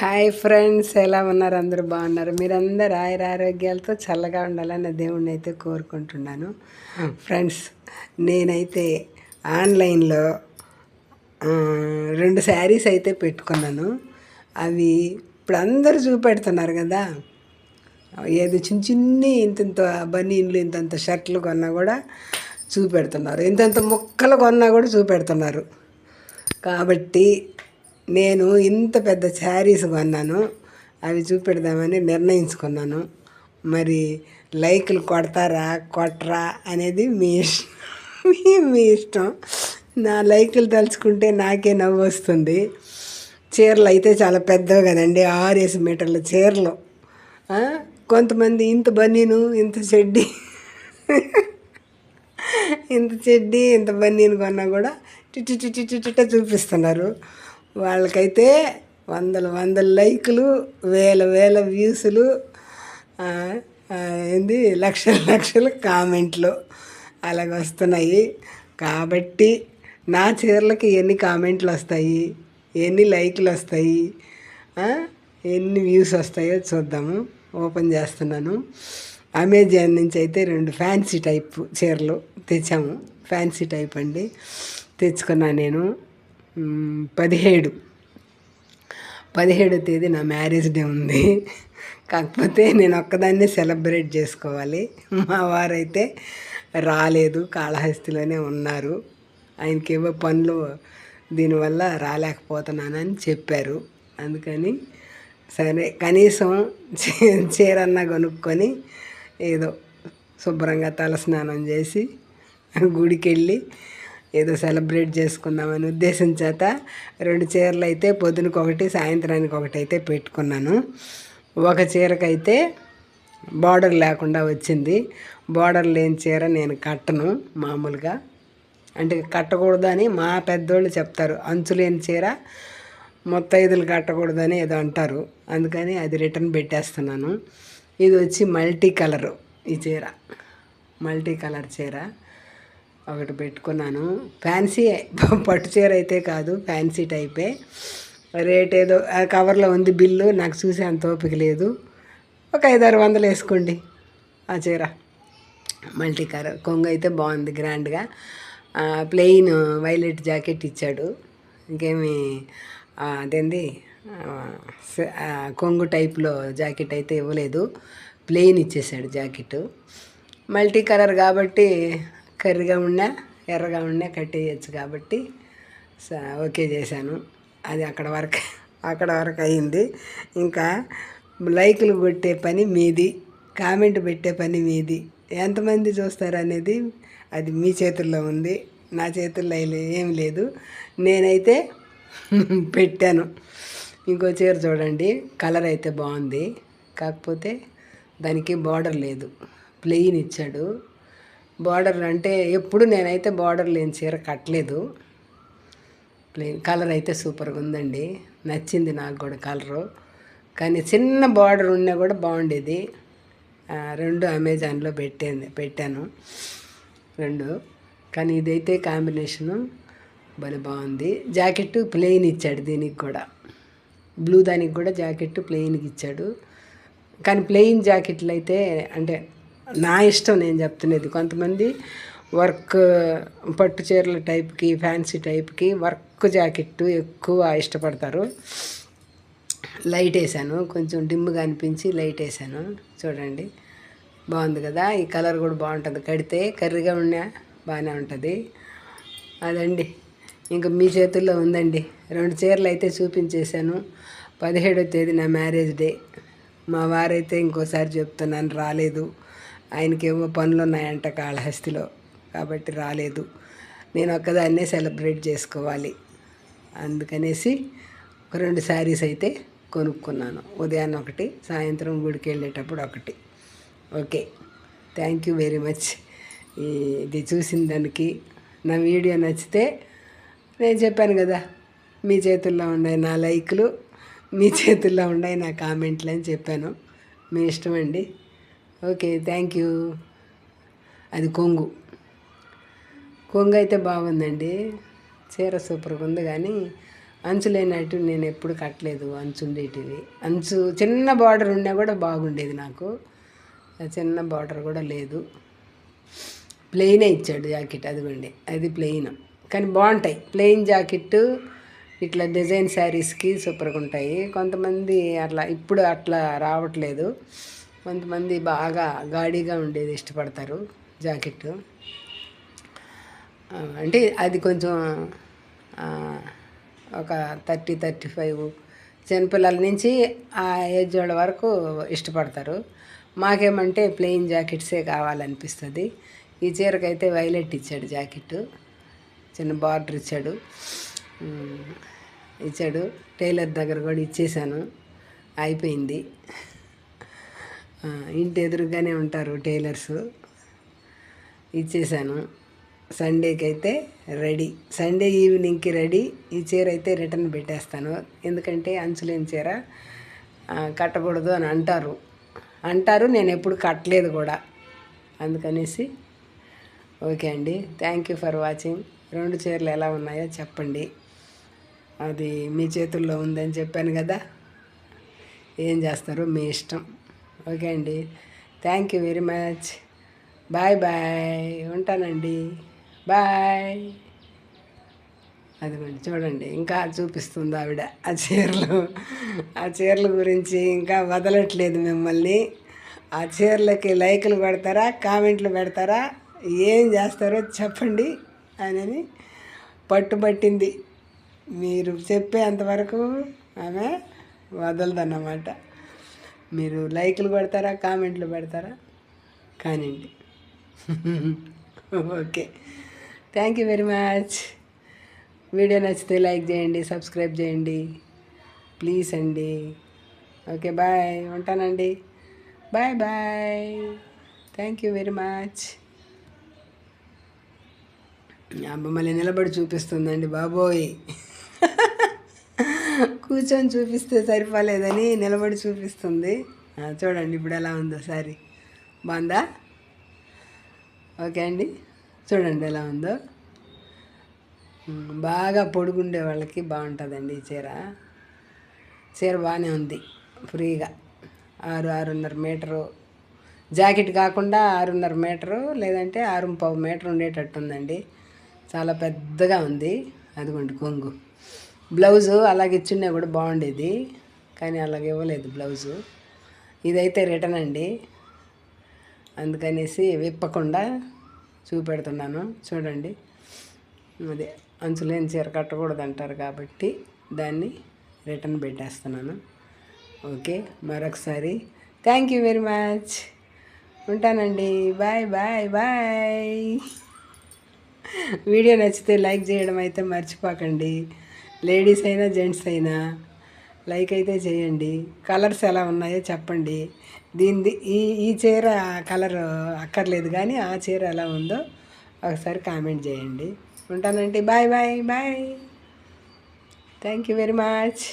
Hi friends ఎలా ఉన్నారు? అందరూ బాగున్నారు? మీరందరూ ఆయుర ఆరోగ్యాలతో చల్లగా ఉండాలని దేవుణ్ణి అయితే కోరుకుంటున్నాను. ఫ్రెండ్స్ నేనైతే ఆన్లైన్లో రెండు శారీస్ అయితే పెట్టుకున్నాను. అవి ఇప్పుడు అందరూ చూపెడుతున్నారు కదా. ఏదో చిన్న చిన్ని ఇంతంత బనీన్లు ఇంతంత షర్ట్లు కొన్నా కూడా చూపెడుతున్నారు. ఇంతంత ముక్కలు కొన్నా కూడా చూపెడుతున్నారు. కాబట్టి నేను ఇంత పెద్ద శారీస్ కొన్నాను. అవి చూపెడదామని నిర్ణయించుకున్నాను. మరి లైకులు కొడతారా కొట్టరా అనేది మీ ఇష్టం మీ మీ ఇష్టం. నా లైకులు తలుచుకుంటే నాకే నవ్వు వస్తుంది. చీరలు అయితే చాలా పెద్దవి కదండి ఆరేసి మీటర్ల చీరలు. కొంతమంది ఇంత బనీను ఇంత చెడ్డి. ఇంత చెడ్డి ఇంత బన్నీను కొన్నా కూడా చిట్టు చిట్టు చిట్ట చూపిస్తున్నారు. వాళ్ళకైతే వందల వందల లైకులు వేల వేల వ్యూస్లు ఏంది లక్షల లక్షల కామెంట్లు అలాగ వస్తున్నాయి. కాబట్టి నా చీరలకి ఎన్ని కామెంట్లు వస్తాయి ఎన్ని లైకులు వస్తాయి ఎన్ని వ్యూస్ వస్తాయో చూద్దాము. ఓపెన్ చేస్తున్నాను. అమెజాన్ నుంచి అయితే రెండు ఫ్యాన్సీ టైప్ చీరలు తెచ్చాము. ఫ్యాన్సీ టైప్ అండి. తెచ్చుకున్నా నేను. పదిహేడు. పదిహేడో తేదీ నా మ్యారేజ్ డే ఉంది. కాకపోతే నేను ఒక్కదాన్నే సెలబ్రేట్ చేసుకోవాలి. మా వారైతే రాలేదు కాళహస్తిలోనే ఉన్నారు. ఆయనకేవో పనులు దీనివల్ల రాలేకపోతున్నానని చెప్పారు. అందుకని సరే కనీసం చీ- చీరన్నా కొనుక్కొని ఏదో శుభ్రంగా తలస్నానం చేసి గుడికి వెళ్ళి ఏదో సెలబ్రేట్ చేసుకుందామని ఉద్దేశం చేత రెండు చీరలు అయితే పొద్దునకి ఒకటి సాయంత్రానికి ఒకటి అయితే పెట్టుకున్నాను. ఒక చీరకైతే బార్డర్ లేకుండా వచ్చింది. బార్డర్ లేని చీర నేను కట్టను మామూలుగా. అంటే కట్టకూడదని మా పెద్దోళ్ళు చెప్తారు. అంచు లేని చీర మొత్తైదులు కట్టకూడదని ఏదో అంటారు. అందుకని అది రిటర్న్ పెట్టేస్తున్నాను. ఇది వచ్చి మల్టీ కలరు ఈ చీర. మల్టీ కలర్ చీర. ఒకటి పెట్టుకున్నాను. ఫ్యాన్సీ పట్టు చీర అయితే కాదు ఫ్యాన్సీ టైపే. రేట్ ఏదో కవర్లో ఉంది బిల్లు నాకు చూసే అంత ఓపిక లేదు. ఒక ఐదారు వందలు వేసుకోండి ఆ చీర. మల్టీ కలర్ కొంగు అయితే బాగుంది గ్రాండ్గా. ప్లెయిన్ వైలెట్ జాకెట్ ఇచ్చాడు. ఇంకేమి అదేంది? కొంగు టైప్లో జాకెట్ అయితే ఇవ్వలేదు. ప్లెయిన్ ఇచ్చేసాడు జాకెట్. మల్టీ కలర్ కాబట్టి కర్రీగా ఉన్నా ఎర్రగా ఉన్నా కట్టేయచ్చు కాబట్టి స- ఓకే చేశాను. అది అక్కడ వరకు అక్కడ వరకు అయింది. ఇంకా లైకులు కొట్టే పని మీది కామెంట్ పెట్టే పని మీది. ఎంతమంది చూస్తారు అనేది అది మీ చేతుల్లో ఉంది. నా చేతుల్లో లే- ఏం లేదు. నేనైతే పెట్టాను. ఇంకో చీర చూడండి. కలర్ అయితే బాగుంది. కాకపోతే దానికి బార్డర్ లేదు. ప్లెయిన్ ఇచ్చాడు. బార్డర్ అంటే ఎప్పుడు నేనైతే బార్డర్ లేని చీర కట్టలేదు. ప్లెయిన్ కలర్ అయితే సూపర్గా ఉందండి. నచ్చింది నాకు కూడా కలరు. కానీ చిన్న బార్డర్ ఉన్నా కూడా బాగుండేది. రెండు అమెజాన్లో పెట్టాను పెట్టాను. రెండు. కానీ ఇదైతే కాంబినేషను భలే బాగుంది. జాకెట్ ప్లెయిన్ ఇచ్చాడు దీనికి కూడా. బ్లూ దానికి కూడా జాకెట్ ప్లెయిన్కి ఇచ్చాడు. కానీ ప్లెయిన్ జాకెట్లు అయితే అంటే నా ఇష్టం నేను చెప్తున్నది. కొంతమంది వర్క్ పట్టు చీరల టైప్కి ఫ్యాన్సీ టైప్కి వర్క్ జాకెట్ ఎక్కువ ఇష్టపడతారు. లైట్ వేసాను. కొంచెం డిమ్గా అనిపించి లైట్ వేసాను. చూడండి. బాగుంది కదా? ఈ కలర్ కూడా బాగుంటుంది. కడితే కర్రీగా ఉన్నా బాగానే ఉంటుంది. అదండి. ఇంకా మీ చేతుల్లో ఉందండి. రెండు చీరలు అయితే చూపించేశాను. పదిహేడో తేదీ నా మ్యారేజ్ డే. మా వారైతే ఇంకోసారి చెప్తున్నాను రాలేదు. ఆయనకేమో పనులు ఉన్నాయంట కాళహస్తిలో కాబట్టి రాలేదు. నేను ఒక్కదాన్నే సెలబ్రేట్ చేసుకోవాలి అందుకనేసి ఒక రెండు శారీస్ అయితే కొనుక్కున్నాను. ఉదయాన్నే ఒకటి సాయంత్రం గుడికి వెళ్ళేటప్పుడు ఒకటి. Okay. Thank you very much. ఇది చూసిన దానికి నా వీడియో నచ్చితే నేను చెప్పాను కదా మీ చేతుల్లో ఉన్నాయి నా లైకులు మీ చేతుల్లో ఉన్నాయి నా కామెంట్లు అని చెప్పాను. మీ ఇష్టం అండి. ఓకే థ్యాంక్ యూ అది కొంగు. కొంగు అయితే బాగుందండి. చీర సూపర్గా ఉంది కానీ అంచు లేనట్టు నేను ఎప్పుడు కట్టలేదు అంచు ఉండేటివి. అంచు చిన్న బార్డర్ ఉన్నా కూడా బాగుండేది నాకు. చిన్న బార్డర్ కూడా లేదు. ప్లెయినే ఇచ్చాడు జాకెట్ అదిగోండి అది ప్లెయిన్ కానీ బాగుంటాయి. ప్లెయిన్ జాకెట్ ఇట్లా డిజైన్ శారీస్కి సూపర్గా ఉంటాయి. కొంతమంది అట్లా ఇప్పుడు అట్లా రావట్లేదు. కొంతమంది బాగా గాడిగా ఉండేది ఇష్టపడతారు జాకెట్. అంటే అది కొంచెం ఒక థర్టీ థర్టీ ఫైవ్ చిన్నపిల్లల నుంచి ఆ ఏజ్ వాళ్ళ వరకు ఇష్టపడతారు. మాకేమంటే ప్లెయిన్ జాకెట్సే కావాలనిపిస్తుంది. ఈ చీరకైతే వైలెట్ ఇచ్చాడు జాకెట్. చిన్న బార్డర్ ఇచ్చాడు. ఇచ్చాడు. టైలర్ దగ్గర కూడా ఇచ్చేసాను. అయిపోయింది. ఇంటి ఎదురుగానే ఉంటారు టైలర్స్. ఇచ్చేసాను. సండేకి అయితే రెడీ. Sunday ఈవినింగ్కి ready. ఈ చీర అయితే రిటర్న్ పెట్టేస్తాను. ఎందుకంటే అంచులేని చీర కట్టకూడదు అని అంటారు. అంటారు నేను ఎప్పుడు కట్టలేదు కూడా. అందుకనేసి ఓకే అండి. థ్యాంక్ యూ ఫర్ వాచింగ్ రెండు చీరలు ఎలా ఉన్నాయో చెప్పండి. అది మీ చేతుల్లో ఉందని చెప్పాను కదా. ఏం చేస్తారో మీ ఇష్టం. ఓకే అండి. Thank you very much bye bye ఉంటానండి. బాయ్ అదిగోండి చూడండి ఇంకా చూపిస్తుంది ఆవిడ ఆ చీరలు. ఆ చీరల గురించి ఇంకా వదలట్లేదు మిమ్మల్ని. ఆ చీరలకి లైకులు పెడతారా కామెంట్లు పెడతారా ఏం చేస్తారో చెప్పండి అని పట్టుబట్టింది. మీరు చెప్పేంతవరకు ఆమె వదలదన్నమాట. మీరు లైక్లు పెడతారా కామెంట్లు పెడతారా? కానివ్వండి. Okay. Thank you very much video నచ్చితే లైక్ చేయండి సబ్స్క్రైబ్ చేయండి. ప్లీజ్ అండి. Okay bye. ఉంటానండి. Bye bye. Thank you very much అబ్బ మళ్ళీ నిలబడి చూపిస్తుందండి బాబోయ్. కూర్చొని చూపిస్తే సరిపోలేదని నిలబడి చూపిస్తుంది. చూడండి ఇప్పుడు ఎలా ఉందో సారీ. బాగుందా? ఓకే అండి. చూడండి ఎలా ఉందో. బాగా పొడుగుండే వాళ్ళకి బాగుంటుందండి ఈ చీర. చీర బాగానే ఉంది ఫ్రీగా. ఆరు ఆరున్నర మీటరు. జాకెట్ కాకుండా ఆరున్నర మీటరు లేదంటే ఆరు పావు మీటర్ ఉండేటట్టు ఉందండి చాలా పెద్దగా ఉంది. అదిగోండి కొంగు. బ్లౌజు అలాగే ఇచ్చున్నా కూడా బాగుండేది కానీ అలాగే ఇవ్వలేదు బ్లౌజు. ఇదైతే రిటర్న్ అండి. అందుకనేసి విప్పకుండా చూపెడుతున్నాను. చూడండి. అదే అంచులేని చీర కట్టకూడదు అంటారు కాబట్టి దాన్ని రిటర్న్ పెట్టేస్తున్నాను. ఓకే మరొకసారి. Thank you very much. ఉంటానండి. Bye bye bye. వీడియో నచ్చితే లైక్ చేయడం అయితే మర్చిపోకండి. లేడీస్ అయినా జెంట్స్ అయినా లైక్ అయితే చేయండి. కలర్స్ ఎలా ఉన్నాయో చెప్పండి. దీనిది ఈ ఈ చీర కలర్ అక్కర్లేదు కానీ ఆ చీర ఎలా ఉందో ఒకసారి కామెంట్ చేయండి. ఉంటానంటే bye bye bye thank you very much